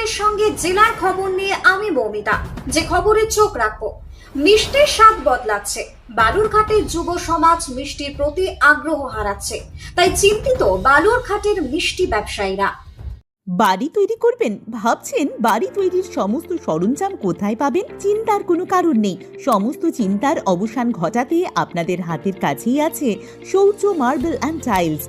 আপনাদের সঙ্গে জেলার খবর নিয়ে আমি মৌমিতা। যে খবরে চোখ রাখব। মিষ্টির স্বাদ বদলাচ্ছে। বালুরঘাটের যুব সমাজ মিষ্টির প্রতি আগ্রহ হারাচ্ছে। তাই চিন্তিত বালুরঘাটের মিষ্টি ব্যবসায়ীরা। বাড়ি তৈরি করবেন? ভাবছেন বাড়ি তৈরির সমস্ত সরঞ্জাম কোথায় পাবেন? চিন্তার কোনো কারণ নেই। সমস্ত চিন্তার অবসান ঘটাতে আপনাদের হাতের কাছেই আছে শৌচ, মার্বেল অ্যান্ড টাইলস।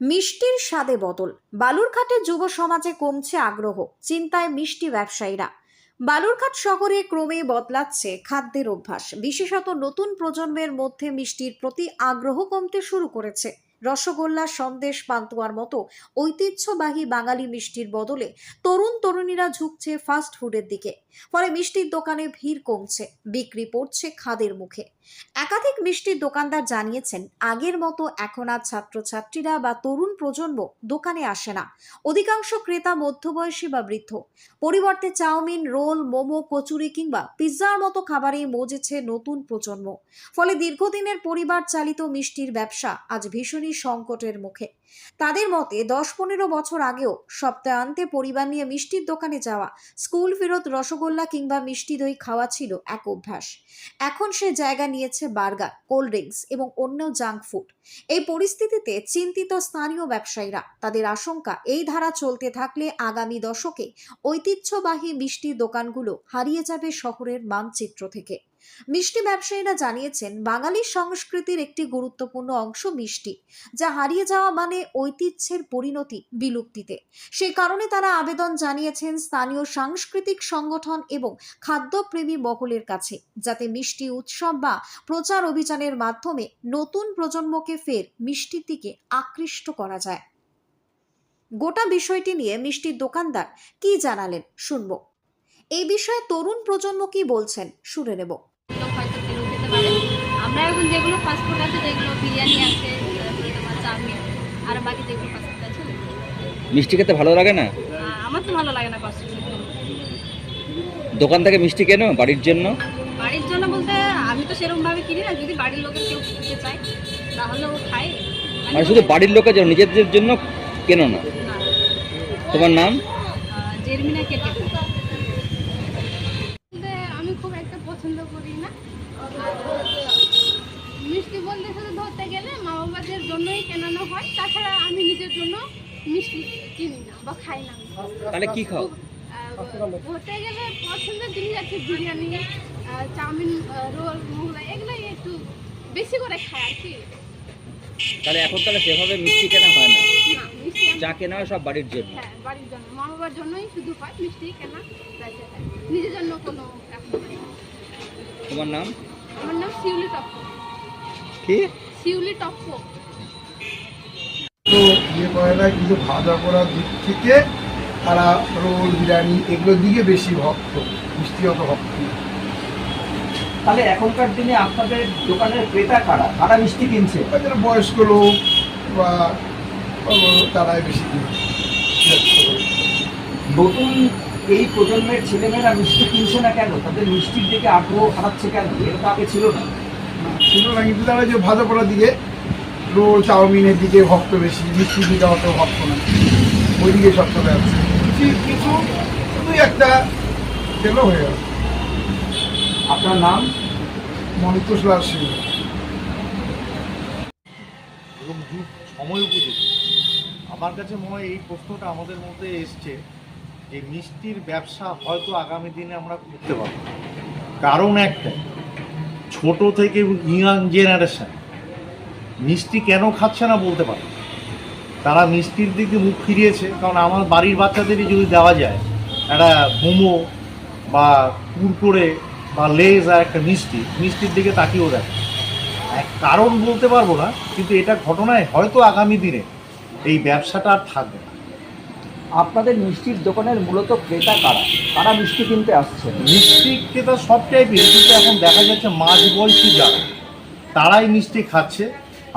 মিষ্টির স্বাদে বদল। বালুরঘাটের যুব সমাজে কমছে আগ্রহ, চিন্তায় মিষ্টি ব্যবসায়ীরা। বালুরঘাট শহরে ক্রমেই বদলাচ্ছে খাদ্যের অভ্যাস। বিশেষত নতুন প্রজন্মের মধ্যে মিষ্টির প্রতি আগ্রহ কমতে শুরু করেছে। রসগোল্লা, সন্দেশ, পান্তুয়ার মতো ঐতিহ্যবাহী বাঙালি মিষ্টির বদলে তরুণ তরুণীরা ঝুঁকছে ফাস্ট ফুডের দিকে। ফলে মিষ্টির দোকানে ভিড় কমছে, বিক্রি পড়ছে খাদের মুখে। একাধিক মিষ্টির দোকানদার জানিয়েছেন, আগের মতো এখন আর ছাত্রছাত্রীরা বা তরুণ প্রজন্ম দোকানে আসে না। অধিকাংশ ক্রেতা মধ্যবয়সী বা বৃদ্ধ। পরিবর্তে চাউমিন, রোল, মোমো, কচুরি কিংবা পিৎজার মতো খাবারেই মজেছে নতুন প্রজন্ম। ফলে দীর্ঘদিনের পরিবার চালিত মিষ্টির ব্যবসা আজ ভীষণই সংকটের মুখে। তাদের মতে দশ পনেরো বছর আগেও সপ্তাহান্তে পরিবার নিয়ে মিষ্টির দোকানে যাওয়া, স্কুল ফেরত রসগোল্লা কিংবা মিষ্টি দই খাওয়া ছিল এক অভ্যাস। এখন সে জায়গা নিয়েছে বার্গার, কোল্ড ড্রিঙ্কস এবং অন্য জাঙ্ক ফুড। এই পরিস্থিতিতে চিন্তিত স্থানীয় ব্যবসায়ীরা তাদের আশঙ্কা, এই ধারা চলতে থাকলে আগামী দশকে ঐতিহ্যবাহী মিষ্টির দোকানগুলো হারিয়ে যাবে শহরের মানচিত্র থেকে। মিষ্টি ব্যবসায়ীরা জানিয়েছেন, বাঙালি সংস্কৃতির একটি গুরুত্বপূর্ণ অংশ মিষ্টি, যা হারিয়ে যাওয়া মানে ঐতিহ্যের পরিণতি বিলুপ্তিতে। সেই কারণে তারা আবেদন জানিয়েছেন স্থানীয় সাংস্কৃতিক সংগঠন এবং খাদ্যপ্রেমী মহলের কাছে, যাতে মিষ্টি উৎসব বা প্রচার অভিযানের মাধ্যমে নতুন প্রজন্মকে ফের মিষ্টির দিকে আকৃষ্ট করা যায়। গোটা বিষয়টি নিয়ে মিষ্টির দোকানদার কি জানালেন, শুনব। এই বিষয়ে তরুণ প্রজন্ম কি বলছেন? শুনে নেব। আমরা এখন যেগুলো ফাস্টফুড আছে যেগুলো বিরিয়ানি আছে চাউমিন আর বাকি যেগুলো ফাস্টফুড আছে মিষ্টি খেতে ভালো লাগে না? আমার তো ভালো লাগে না দোকান থেকে মিষ্টি কেন বাড়ির জন্য? বাড়ির জন্য বলতে আমি তো সেরকম ভাবে কিনি না। যদি বাড়ির লোকের কেউ খেতে চায় তাহলে ও খায়। আমি মানে শুধু বাড়ির লোকের জন্য নিজেদের জন্য কেন না? না। তোমার নাম? জেরমিনা কেটে বলতে আমি খুব একটা পছন্দ করি না আর মিষ্টি বলতে শুধু ধরতে গেলে মা বাবাদের জন্যই কেনানো হয় তাছাড়া আমি নিজের জন্য মিষ্টি কিনি না বা খাই না। তাহলে কি খাও? বলতে গেলে পছন্দের জিনিস আছে বিরিয়ানি চাউমিন রোল মোগলাই এগুলোই একটু বেশি করে খাই আর কি। তাহলে এখন তাহলে সেভাবে মিষ্টি কেনা হয় না? যা কেনা হয় সব বাড়ির জন্য? হ্যাঁ বাড়ির জন্য। মা বাবার জন্যই শুধু হয় মিষ্টি কেনা নিজের জন্য কোনো তোমার নাম? আমার নাম শিউলি টপ্প। কি? শিউলি টপ্প। তো ইয়ে করে না কিন্তু খাওয়া করার দিক থেকে তারা রোল বিরিয়ানি এগুলোর দিকে বেশি ভক্ত মিষ্টি অত ভক্ত। তাহলে এখনকার দিনে আপনাদের দোকানের ক্রেতা কারা? কারা মিষ্টি কিনছে? যারা বয়স্ক লোক বা তারাই বেশি কিনে। বিরক্ত করে। নতুন এই প্রজন্মের ছেলেমেয়েরা মিষ্টি কিনছে না কেন? তাদের মিষ্টির দিকে আগ্রহ হারাচ্ছে কেন? এটা তো আগে ছিল না। না, ছিল না কিন্তু তারা যে ভাজা পড়ার দিকে রোল চাউমিনের দিকে ভক্ত বেশি, মিষ্টির দিকে অত ভক্ত না। ওই দিকে সব চলে যাচ্ছে কিছু দুই একটা খেলো হয়ে গেল আপনার নাম? মনিতোষ লাল সিং। এবং যুগ সময় উপযোগী। আমার কাছে মনে হয় এই প্রশ্নটা আমাদের মধ্যে এসছে যে মিষ্টির ব্যবসা হয়তো আগামী দিনে আমরা করতে পারব। কারণ একটা ছোট থেকে ইয়াং জেনারেশন মিষ্টি কেন খাচ্ছে না বলতে পারে। তারা মিষ্টির দিকে মুখ ফিরিয়েছে কারণ আমার বাড়ির বাচ্চাদেরই যদি দেওয়া যায় একটা মোমো বা কুরকুরে বা লেজ আর একটা মিষ্টি মিষ্টির দিকে তাকিয়েও দেখে। এক কারণ বলতে পারব না কিন্তু এটা ঘটনায় হয়তো আগামী দিনে এই ব্যবসাটা আর থাকবে না। আপনাদের মিষ্টির দোকানের মূলত ক্রেতা কারা? কারা মিষ্টি কিনতে আসছেন মিষ্টি ক্রেতা সব টাইপের কিন্তু এখন দেখা যাচ্ছে মাঝ বয়সী যারা তারাই মিষ্টি খাচ্ছে।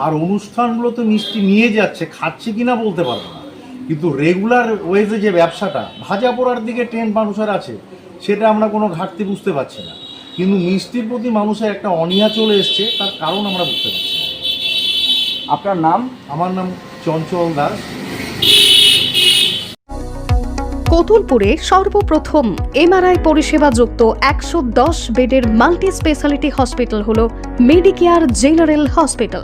আর অনুষ্ঠানগুলোতে মিষ্টি নিয়ে যাচ্ছে খাচ্ছে কিনা বলতে পারব না। কিন্তু রেগুলার ওয়েজে যে ব্যবসাটা ভাজা পোড়ার দিকে ট্রেন্ড মানুষের আছে সেটা আমরা কোনো ঘাটতি বুঝতে পারছি না। কিন্তু মিষ্টির প্রতি মানুষের একটা অনীহা চলে এসছে তার কারণ আমরা বুঝতে পারছি না। আপনার নাম? আমার নাম চঞ্চল দাস। কতুলপুরে সর্বপ্রথম এমআরআই পরিষেবা যুক্ত একশো দশ বেডের মাল্টি স্পেশালিটি হসপিটাল হল মেডিকেয়ার জেনারেল হসপিটাল